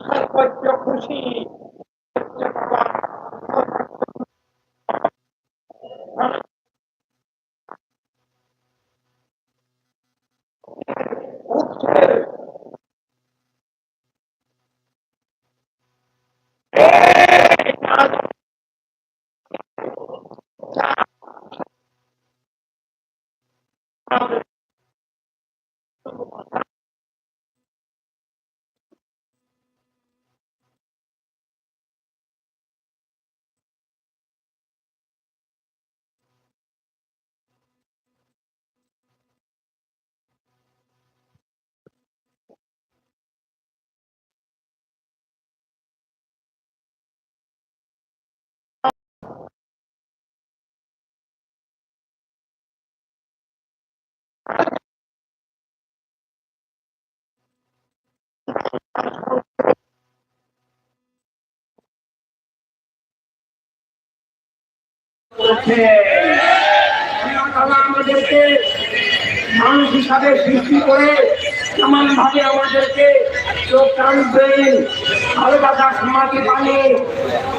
সর্বোচ্চ খুশি হচ্ছে বাবা উঠছে এই কাজ করেছে আল্লাহ তাআলা মানুষ হিসাবে সৃষ্টি করে এমন ভাবে আমাদেরকে চোখ কান ব্রেন ভালোবাসা সমাধি পানি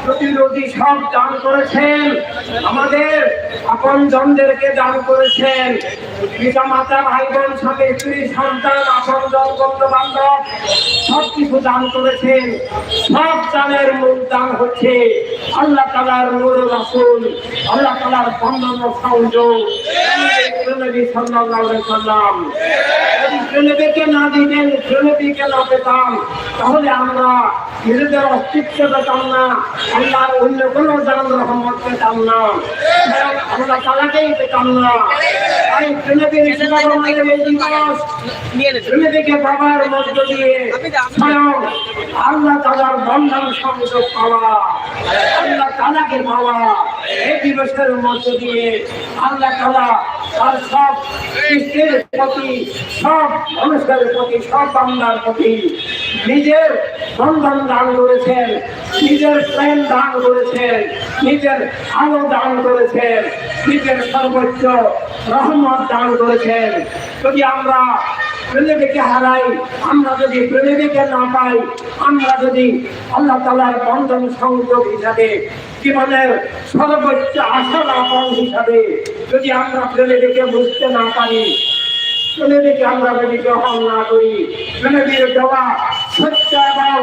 প্রতিরোধী সব দান করেছেন। আমাদের আপন জনদেরকে দান করেছেন। পিতা, মাতা ভাই বোন স্বামী, স্ত্রী, সন্তান, আপন জন বন্ধু বান্ধব সব কিছু দান করেছেন। সব দানের মূল দান হচ্ছে আল্লাহ তালার নূর রাসুল, আল্লাহ তালার বন্ধন সংযোগ সাল্লাম প্রেমিকে না দিতেন না পেতাম, তাহলে আমরা নিজেদের অস্তিত্ব পেতাম না, আল্লাহর অন্য কোনো দান রহমত পেতাম না। আমরা তালাকেই পেতাম না। তাই স্বয়ং আল্লাহ বন্ধন সংযোগ পাওয়া। আল্লাহ তালাকে বাবা, এই দিবসের মধ্য দিয়ে আল্লাহ তালা তার সব স্ত্রীর প্রতি, সব মানুষের প্রতি, সব বাংলার প্রতি নিজের বন্ধন দান করেছেন, নিজের প্রেম দান করেছেন, নিজের আলো দান করেছেন, নিজের সর্বোচ্চ রহমত দান করেছেন। যদি আমরা প্রেমিকে হারাই, আমরা যদি প্রেমিকে না পাই, আমরা যদি আল্লাহ তালার বন্ধন সংযোগ হিসাবে, জীবনের সর্বোচ্চ আশা লাভন হিসাবে যদি আমরা প্রেমিকে বুঝতে না পারি প্রেমিকে আমরা যদি গ্রহণ না করি প্রেমিকের দেওয়া সত্য এবং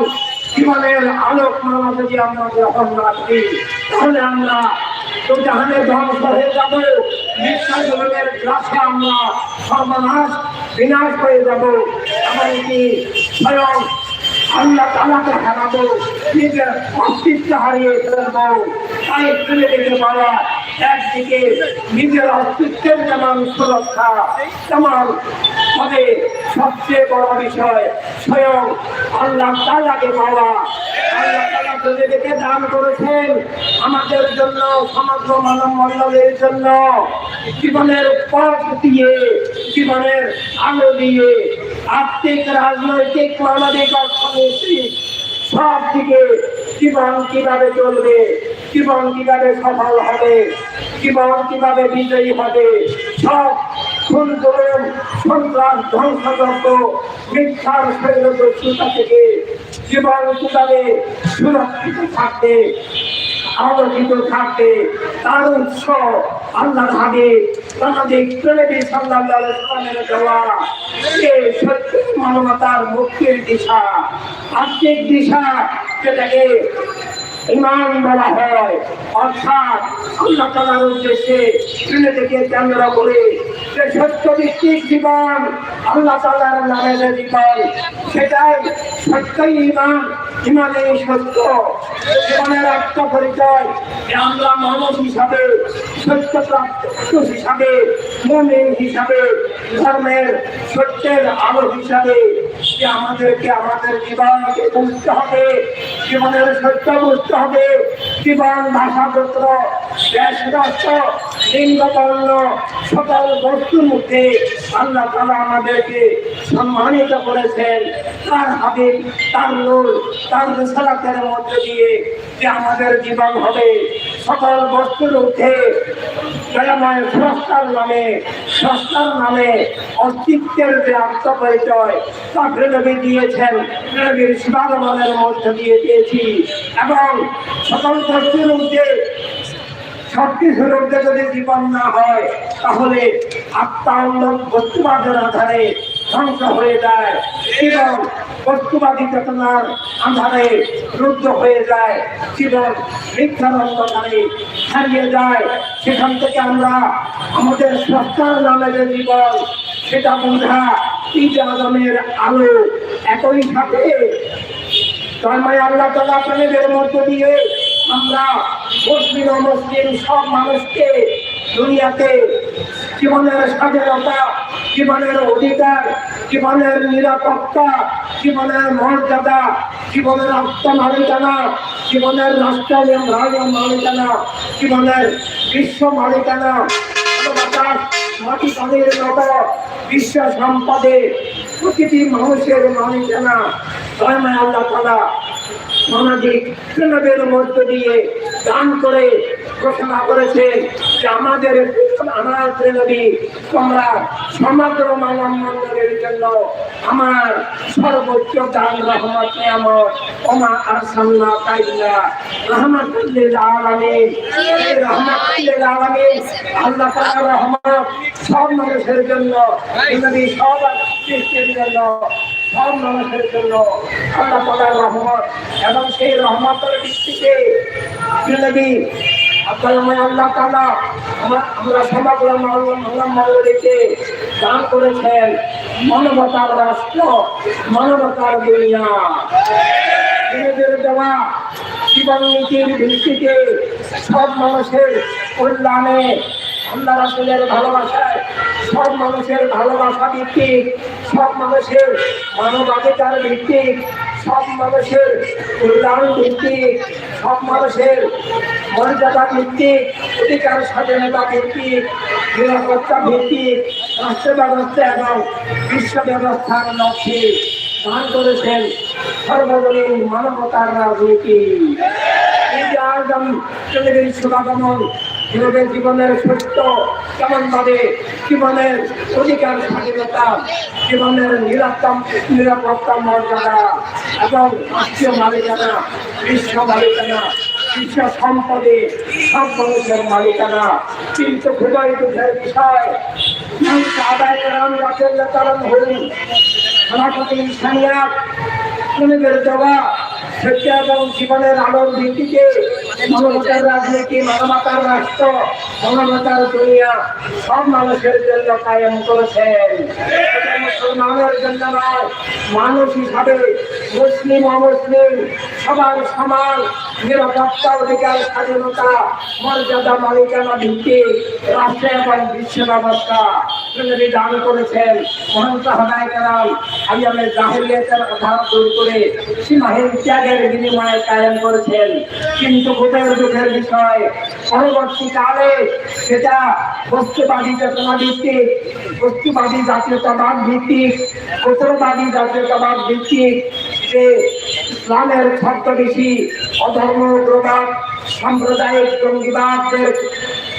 জীবনের আলোক মালা যদি আমরা গ্রহণ না করি, তাহলে আমরা তো জাহানের ধ্বংস হয়ে যাব মিথ্যা জীবনের গ্রাসে আমরা সর্বনাশ, বিনাশ হয়ে যাব। এমনকি স্বয়ং আল্লাহ তালাকে হারাবো নিজের অস্তিত্ব হারিয়ে ফেলব। তাই ফেলে দেখে বলা একদিকে নিজের অস্তিত্বের যেমন সুরক্ষা, তেমন হবে সবচেয়ে বড় বিষয় স্বয়ং আল্লাহ তালাকে পাওয়া। আল্লাহ তালা নিজেদেরকে দান করেছেন, আমাদের জন্য, সমগ্র মানব মণ্ডলের জন্য, জীবনের পথ দিয়ে, জীবনের আলো দিয়ে আর্থিক, রাজনৈতিক, মানবিক অর্থনৈতিক সব দিকে জীবন কীভাবে চলবে, জীবন কীভাবে সফল হবে, জীবন কীভাবে বিজয়ী হবে, সব খুন করুন সন্ত্রাস ধ্বংসযজ্ঞ মিথ্যার শৈলদস্যুতা থেকে জীবন কীভাবে সুরক্ষিত থাকবে আলোকিত থাকবে, তার উৎস আল্লাহ ভাবে আমাদের দেওয়া মানবতার মুক্তির দিশা আর্থিক দিশা যেটাকে ইমান বলা হয়, অর্থাৎ আল্লাহ তালার উদ্দেশ্যে থেকে কেন্দ্র করে যে সত্য ভিত্তিক জীবন আল্লাহ তালার নামে যে জীবন সেটাই সত্যই ইমান ইমানেই সত্য। জীবনের আত্মপরিচয় যে আমরা মানব হিসাবে সত্যপ্রাপ্ত হিসাবে, মমিন হিসাবে, ধর্মের সত্যের আলো হিসাবে যে আমাদেরকে আমাদের জীবনকে বুঝতে হবে, জীবনের সত্য বুঝতে হবে। জীবন ভাষাপত্র দেশ রাষ্ট্র লিঙ্গবর্ণ, সকল বস্তুর মধ্যে আল্লাহ তালা আমাদেরকে সম্মানিত করেছেন। তার হাবিব, তার নূর, তার রেসালাতের মধ্যে দিয়ে যে আমাদের জীবন হবে, সকল বস্তুর ঊর্ধ্বে দয়াময় স্রষ্টার নামে স্রষ্টার নামে অস্তিত্বের যে আত্মপরিচয়, তা প্রেরবী দিয়েছেন প্রেরবীর শিবাগমনের মধ্যে দিয়ে দিয়েছি। এবং সকল বস্তুর সবকিছুর ঊর্ধ্বে যদি জীবন না হয়, তাহলে আত্মা অন্য বস্তুবাদের আধারে ধ্বংস হয়ে যায় এবং বস্তুবাদী চেতনার আধারে রুদ্ধ হয়ে যায়। জীবন মিথ্যার অন্ধকারে হারিয়ে যায়। সেখান থেকে আমরা আমাদের স্রষ্টার নামে যে জীবন, সেটা বোঝা ঈদ আলমের আলো একই সাথে। তন্ময় আল্লাহ তালা প্রেমের মধ্য দিয়ে আমরা মুসলিম অমুসলিম সব মানুষকে দুনিয়াতে জীবনের স্বাধীনতা, জীবনের অধিকার, জীবনের নিরাপত্তা, জীবনের মর্যাদা, জীবনের আত্মমালিকানা জীবনের রাষ্ট্র মালিকানা জীবনের বিশ্ব মালিকানা মাটি পানির মতো বিশ্ব সম্পদে প্রতিটি মানুষের মালিকানা আল্লাহ তালা সামাজিক প্রেমের মধ্য দিয়ে দান করে, ঘোষণা করেছেন যে আমাদের আমার প্রেমী তোমরা সমগ্র মানব মন্ডলের জন্য আমার সর্বোচ্চ দান, রহমত, নিয়ামত, ওমা আর সামনা কাইলা রহমতুল্লিল আলামিন। রহমতুল্লিল আলামিন আল্লাহ তাআলার রহমত সব মানুষের জন্য, নবী সব সৃষ্টির জন্য সব মানুষের জন্য আল্লাহ তাআলার রহমত এবং সেই রহমতের ভিত্তিতে আল্লাহ তাআলা আমরা আমরা মানব মণ্ডলীকে দান করেছেন মানবতার রাষ্ট্র, মানবতার দুনিয়া। নিজেদের দেওয়া জীবন নীতির ভিত্তিতে সব মানুষের কল্যাণে আল্লাহ রাসুলের ভালোবাসায় সব মানুষের ভালোবাসা ভিত্তিক, সব মানুষের মানবাধিকার ভিত্তিক, সব মানুষের কল্যাণ ভিত্তিক, সব মানুষের মর্যাদা ভিত্তিক, অধিকার স্বাধীনতা ভিত্তিক, নিরাপত্তা ভিত্তিক রাষ্ট্র ব্যবস্থা এবং বিশ্ব ব্যবস্থার লক্ষ্যে দান করেছেন সর্বজনীন মানবতার রাজনীতি। এই যে শুভাগমন। কীভাবে জীবনের সত্য কেমন ভাবে জীবনের অধিকার স্বাধীনতা, জীবনের নিরাপত্তা নিরাপত্তা মর্যাদা এবং রাষ্ট্রীয় মালিকানা, বিশ্ব মালিকানা, বিশ্ব সম্পদে সব মানুষের মালিকানা। কিন্তু খুবই দুঃখের বিষয় আদায় করান রাখেন কারণ হল সনাতনী ইসলামিয়াত শ্রমিকের দেওয়া সত্য এবং জীবনের আলোর ভিত্তিতে মানবতার রাজনীতি, মানবতার রাষ্ট্র, মানবতার দুনিয়া, সব মানুষের জন্য কায়েম করেছেন। মুসলমানের জন্য নয়, মানুষ হিসাবে মুসলিম অমুসলিম, সবার সমান নিরাপত্তা অধিকার, স্বাধীনতা, মর্যাদা, মালিকানা ভিত্তিক রাষ্ট্র এবং বিশ্ব ব্যবস্থা দান করেছেন। মহন্ত হদায় কালাম আইয়ামের জাহিলিয়াতের অভাব দূর করে সীমাহীন ত্যাগের বিনিময়ে কায়েম করেছেন। কিন্তু খুবের দুঃখের বিষয়। পরবর্তীকালে সেটা বস্তুবাদী চেতনা ভিত্তিক বস্তুবাদী জাতীয়তাবাদ ভিত্তিক কোথরবাদী জাতীয়তাবাদ ভিত্তিক যে ইসলামের ছদ্মবেশী অধর্ম প্রবাদ, সাম্প্রদায়িক জঙ্গিবাদের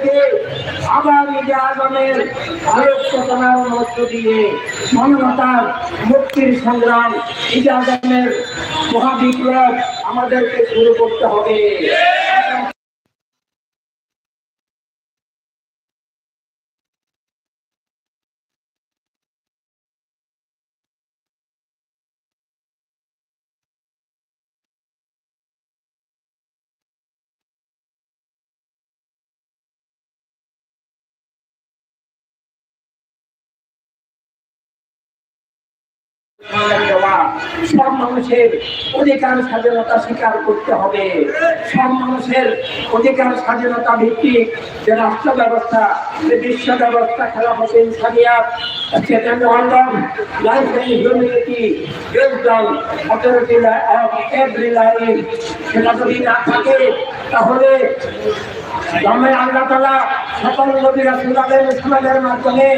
থেকে আগামী ঈদে আজমের আলোক চেতনার মধ্য দিয়ে মানবতার মুক্তির সংগ্রাম, ঈদে আজমের মহাবিপ্লব আমাদেরকে শুরু করতে হবে। সব মানুষের অধিকার স্বাধীনতা স্বীকার করতে হবে। সব মানুষের অধিকার স্বাধীনতা ভিত্তিক যে রাষ্ট্র ব্যবস্থা, যে বিশ্ব ব্যবস্থা ইনসানিয়াত অথরিটি অফ এভরি লাইফ সেটা যদি না থাকে, তাহলে সকল মাধ্যমে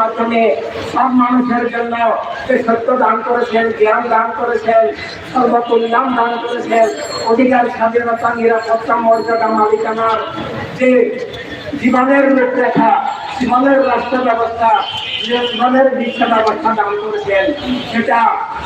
মাধ্যমে সব মানুষের জন্য সত্য দান করেছেন, জ্ঞান দান করেছেন দান করেছেন। অধিকার, স্বাধীনতা মর্যাদা জীবনের রূপরেখা, জীবনের রাষ্ট্র ব্যবস্থা জীবনের বিশ্ব ব্যবস্থা দান করেছেন, সেটা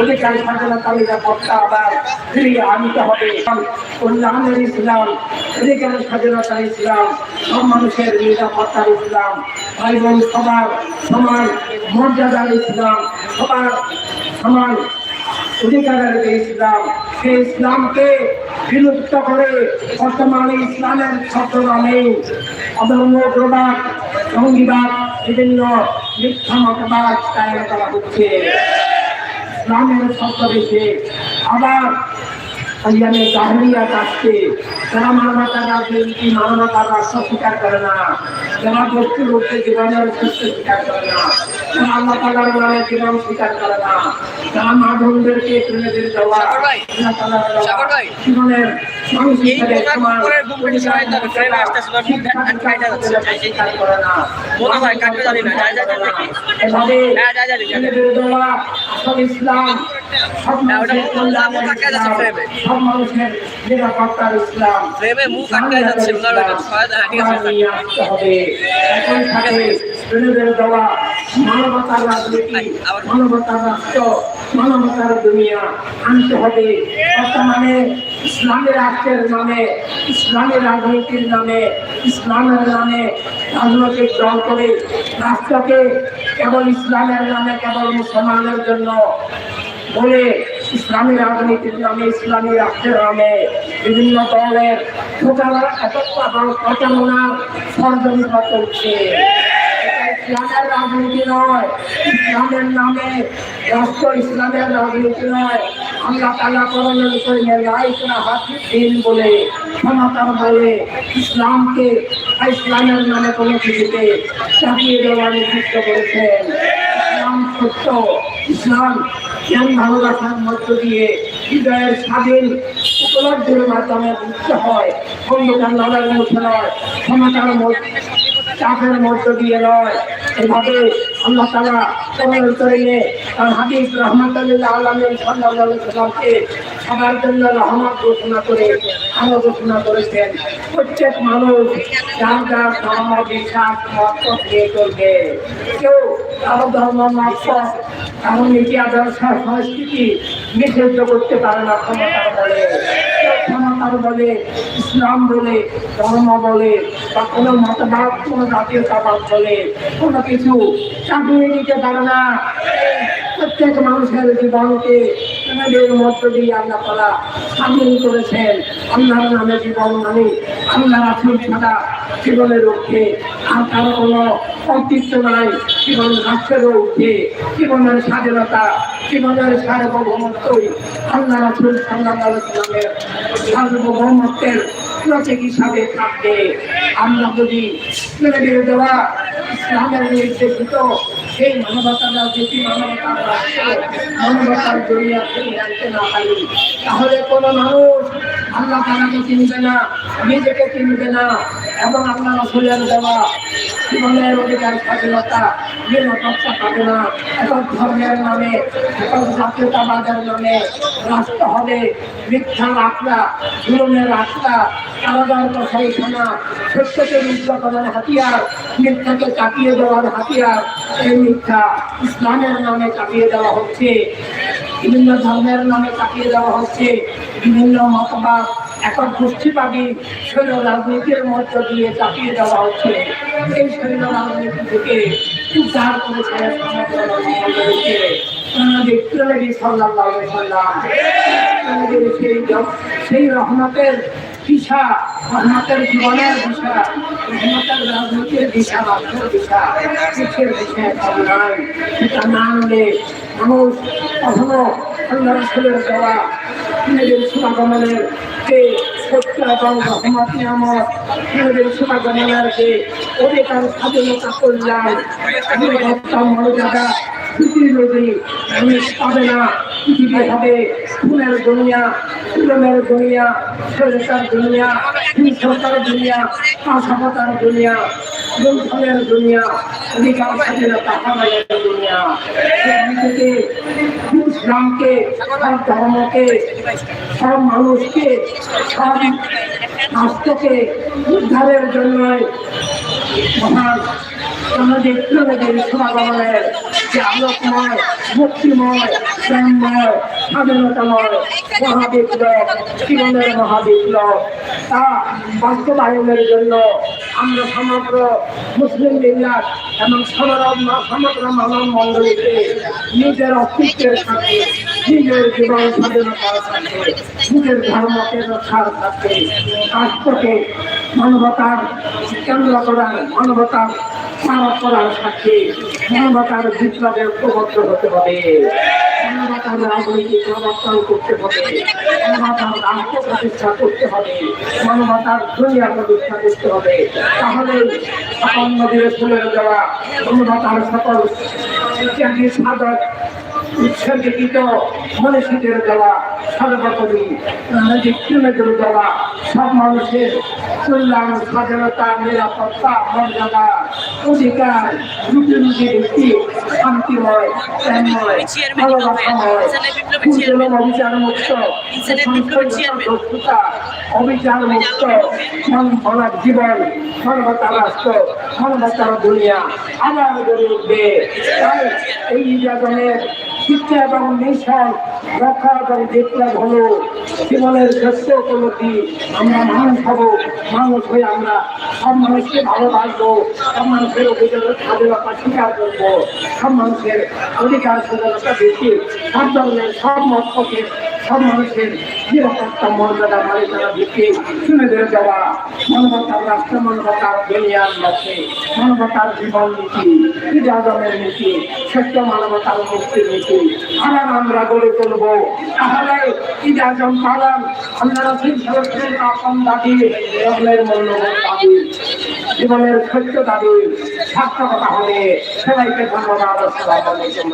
অধিকার স্বাধীনতা নিরাপত্তা আবার ফিরিয়ে আনতে হবে। কল্যাণের ইসলাম অধিকার স্বাধীনতার ইসলাম, সব মানুষের নিরাপত্তার ইসলাম ভাই বোন সবার সমান মর্যাদার ইসলাম, সবার সমান অধিকারের যে সেই ইসলামকে বিলুপ্ত করে বর্তমানে ইসলামের ছত্রনামে অধর্ম, প্রবাদ, জঙ্গিবাদ, বিভিন্ন মিথ্যা মতবাদ করা হচ্ছে। ইসলামের ছত্রবেশে আবার আইয়ামে জাহলিয়াত আসছে যারা মানবতার রাজনীতি মানবতার রাষ্ট্র স্বীকার করে না। যারা বস্তুর উপরে জীবনের স্বীকার করে না। আল্লাহ তালার জীবন স্বীকার করে না। মাধবদেরকে দেওয়া আল্লাহ জীবনের মনে হয় ইসলাম সব হ্যাঁ, মানুষের নিরাপত্তার ইসলাম। যাচ্ছে, হবে। একই সাথে দেওয়া রাজনীতি রাষ্ট্র মানবতার দুনিয়া আনতে হবে বর্তমানে ইসলামী রাজনীতির নামে ইসলামের নামে রাজনৈতিক দল করে রাষ্ট্রকে কেবল ইসলামের নামে কেবল মুসলমানের জন্য বলে ইসলামী রাজনীতির নামে ইসলামী রাষ্ট্রের নামে বিভিন্ন দলের প্রচারণা ষড়যন্ত্র করছে ইসলামের রাজনীতি নয়, ইসলামের নামে রাষ্ট্র, ইসলামের রাজনীতি নয়। আল্লাহ তালা করণের করিয়ে লাইকরা হাত দিন বলে ক্ষমতার বলে ইসলামকে ইসলামের নামে কোনো কিছুকে চাপিয়ে দেওয়ার নির্দিষ্ট করেছেন। ইসলাম সত্য, ইসলাম জ্ঞান, ভালোবাসার মধ্য দিয়ে হৃদয়ের স্বাধীন উপলব্ধির মাধ্যমে বুঝতে হয়। অন্ধকার লড়াইয়ের মধ্যে নয়, ক্ষমতার মধ্যে চাপের মধ্য দিয়ে নয়। এভাবে আল্লাহ তালা কোরআন করিয়ে তার হাদিস রহমতুল্লাহ আলমের সাল্লামকে সবার জন্য রহমত ঘোষণা করে আরও ঘোষণা করেছেন। প্রত্যেক মানুষ যার যার ধর্ম, বিশ্বাস, মত নিয়ে চলবে। কেউ কারও ধর্ম, মত কারও নীতি, আদর্শ, সংস্কৃতি নিষিদ্ধ করতে পারে না ক্ষমতা বলে। কেউ বলে, ইসলাম বলে, ধর্ম বলে, বা কোনো মতবাদ, কোনো জাতীয়তাবাদ বলে, কোনো কিছু চাপিয়ে দিতে পারে না। প্রত্যেক মানুষের জীবনকে আমাদের মধ্য দিয়ে আল্লাহ তালা স্বাধীন করেছেন। আল্লাহর নামে জীবন মানে আল্লাহ রাসুল ছাড়া জীবনের লক্ষ্যে আর কারও কোনো অস্তিত্ব নাই, জীবন রাষ্ট্রের ঊর্ধ্বে জীবনের স্বাধীনতা, জীবনের সার্বভৌমত্বই আল্লাহ রাসুল সাল্লাহ সাল্লামের সার্বভৌমত্বের প্রতীক হিসাবে থাকবে। আমরা যদি দেওয়া ইসলামের নির্দেশিত সেই মানবতারা যদি রাষ্ট্র মানবতার জড়িয়ে ফিরিয়ে না পারি তাহলে কোনো মানুষ আল্লাহ তালাকে চিনবে না, নিজেকে চিনবে না, এবং আল্লাহ রসুলের দেওয়া জীবনের অধিকার স্বাধীনতা নিরাপত্তা পাবে না। এখন ধর্মের নামে একক জাতীয়তাবাদের নামে রাষ্ট্র হবে, মিথ্যা আখড়া জুলুমের আখড়া কারাগার কসাইখানা রুদ্ধ করার হাতিয়ার, মিথ্যাকে চাপিয়ে দেওয়ার হাতিয়ার, এই মিথ্যা ইসলামের নামে চাপিয়ে দেওয়া হচ্ছে। বিভিন্ন ধর্মের নামে চাপিয়ে দেওয়া হচ্ছে, বিভিন্ন মতবাদ, এখন গোষ্ঠীবাদী শৈল রাজনীতির মধ্য দিয়ে চাপিয়ে দেওয়া হচ্ছে। এই শৈল রাজনীতি থেকে উদ্ধার করেছে সেই রহমতের দিশা, রহমতের জীবনের দিশা, রহমতের রাজনীতির দিশা দিশা শিক্ষের দিশা এখন নাই সেটা মানুষ কখনো আল্লাহ রসুলের দেওয়া নিজের সমাগমনের যে সত্য এবং রহমত নিয়ামত নিজের সমাগমনের যে অধিকার, স্বাধীনতা, কল্যাণ মর্যাদা পাবে না। পৃথিবী হবে দুনিয়া দুনিয়া সরকার দুনিয়া হিংসতার দুনিয়া দুনিয়া দুনিয়া, অধিকার স্বাধীনতা হারালের দুনিয়া। ইসলামকে সব ধর্মকে, সব মানুষকে, সব রাষ্ট্রকে উদ্ধারের জন্য মহান আমাদের প্রেমেদের সমাগমনের যে আলোকময় মুক্তিময় প্রেমময়, স্বাধীনতাময় মহাবিপ্লব, জীবনের মহাবিপ্লব। তা বাস্তবায়নের জন্য আমরা সমগ্র মুসলিম মিল্লাত এবং সমগ্র সমগ্র মানব মণ্ডলীকে নিজের অস্তিত্বের সাথে নিজের জীবন স্বাধীনতার সাথে, নিজের ধর্মকে রক্ষার সাথে, রাষ্ট্রকে মানবতার কেন্দ্র করার, মানবতার স্মারক করার সাথে মানবতার বিপ্লবের প্রবর্ত হতে হবে। মানবতার রাজনীতি প্রবর্তন করতে হবে। মানবতার রাষ্ট্র প্রতিষ্ঠা করতে হবে। মানবতার দুনিয়া প্রতিষ্ঠা করতে হবে। তাহলে সকল নদীর ফুলের দেওয়া মানবতার সকল সাধক উৎসর্গিত মনীষীদের দেওয়া সর্বোপরি প্রেমেদের দেওয়া সব মানুষের কল্যাণ স্বাধীনতা নিরাপত্তা মর্যাদা অধিকার রুটি রুটি রুটি শান্তিময় প্রেমময় ভালোবাসাময় অভিযান মুক্ত অভিযান মুক্ত মানবতার জীবন মানবতার রাষ্ট্র মানবতার দুনিয়া আবার গড়ে উঠবে। তাই এই নির্যাতনের শিক্ষা এবং নেশায় রক্ষা এবং বিপ্লব হলো জীবনের শ্রেষ্ঠ উপলব্ধি, আমরা মানুষ হব, মানুষ হয়ে আমরা সব মানুষকে ভালোবাসবো, সব মানুষের অধিকার স্বাধীনতা স্বীকার করব, সব মানুষের অধিকার স্বাধীনতা বেশি সব ধরনের সব মতকে সব মানুষের নিরাপত্তা মর্যাদা মালিকানা ভিত্তি শুনে দিয়ে দেওয়া মানবতার রাষ্ট্র, মানবতার দুনিয়ার লক্ষ্যে, মানবতার জীবন নীতি ইজাজমের নীতি, সত্য মানবতার মুক্তির নীতি। আবার আমরা গড়ে তুলবো। তাহলে ইজাজম পালন আমরা রসিদ সরকারের আপন দাবি দাবি জীবনের সত্য দাবি সার্থকতা হবে সবাইকে ধন্যবাদ আসসালাম আলাইকুম